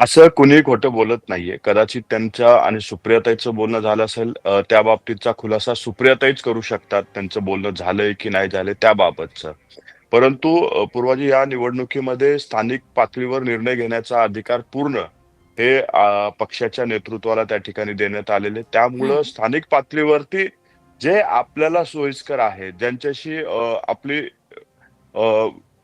असं कुणी खोटं बोलत नाहीये. कदाचित त्यांच्या आणि सुप्रियाताईंचं बोलणं झालं असेल त्या बाबतीतचा खुलासा सुप्रियाताईच करू शकतात. त्यांचं बोलणं झालंय की नाही झालंय त्याबाबतचं. परंतु पूर्वाजी या निवडणुकीमध्ये स्थानिक पातळीवर निर्णय घेण्याचा अधिकार पूर्ण हे पक्षाच्या नेतृत्वाला त्या ठिकाणी देण्यात आलेले. त्यामुळं. स्थानिक पातळीवरती जे आपल्याला सोयीस्कर आहे, ज्यांच्याशी अ, आपली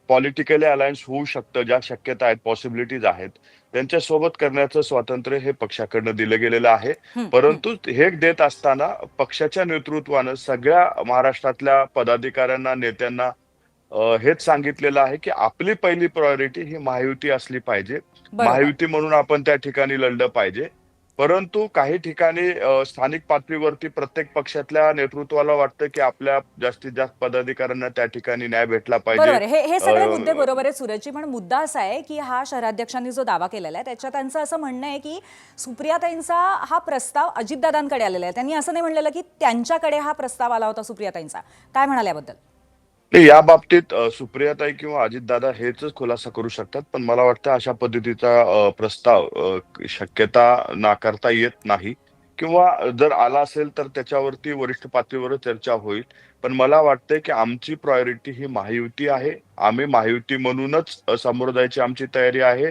पॉलिटिकली अलायन्स होऊ शकतं, ज्या शक्यता आहेत, पॉसिबिलिटीज आहेत, त्यांच्यासोबत करण्याचं स्वातंत्र्य हे पक्षाकडनं दिलं गेलेलं आहे. परंतु हे देत असताना पक्षाच्या नेतृत्वानं सगळ्या महाराष्ट्रातल्या पदाधिकाऱ्यांना, नेत्यांना हेच सांगितलेलं आहे, की आपली पहिली प्रायोरिटी ही महायुती असली पाहिजे. महायुती म्हणून आपण त्या ठिकाणी लढलं पाहिजे. परंतु काही ठिकाणी स्थानिक पातळीवरती प्रत्येक पक्षातल्या नेतृत्वाला वाटतं, की आपल्या जास्तीत जास्त पदाधिकाऱ्यांना त्या ठिकाणी न्याय भेटला पाहिजे. आहे. हे हे सगळे मुद्दे बरोबर आहेत सूरजजी. पण मुद्दा असा आहे, की हा शहराध्यक्षांनी जो दावा केलेला आहे, त्याच्यात त्यांचं असं म्हणणं आहे, की सुप्रियाताईंचा हा प्रस्ताव अजितदादांकडे आलेला आहे. त्यांनी असं नाही म्हणलेलं, की त्यांच्याकडे हा प्रस्ताव आला होता सुप्रियाताईंचा. काय म्हणाल याबद्दल? नाही या बाबतीत सुप्रियाताई किंवा अजितदादा हेच खुलासा करू शकतात. पण मला वाटतं अशा पद्धतीचा प्रस्ताव शक्यता नाकारता येत नाही किंवा जर आला असेल तर त्याच्यावरती वरिष्ठ पातळीवर चर्चा होईल. पण मला वाटतंय, की आमची प्रायोरिटी ही महायुती आहे. आम्ही महायुती म्हणूनच अ, समोर जायची आमची तयारी आहे.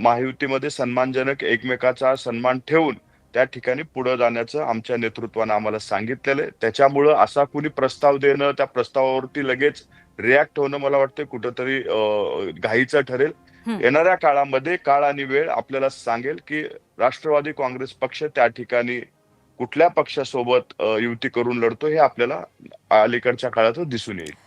महायुतीमध्ये सन्मानजनक एकमेकाचा सन्मान ठेवून त्या ठिकाणी पुढे जाण्याचं आमच्या नेतृत्वानं आम्हाला सांगितलेलं आहे. त्याच्यामुळं असा कुणी प्रस्ताव देणं, त्या प्रस्तावावरती लगेच रिएक्ट होणं मला वाटतं कुठेतरी घाईचं ठरेल. येणाऱ्या काळामध्ये काळ आणि वेळ आपल्याला सांगेल, की राष्ट्रवादी काँग्रेस पक्ष त्या ठिकाणी कुठल्या पक्षासोबत युती करून लढतो हे आपल्याला अलीकडच्या काळातच दिसून येईल.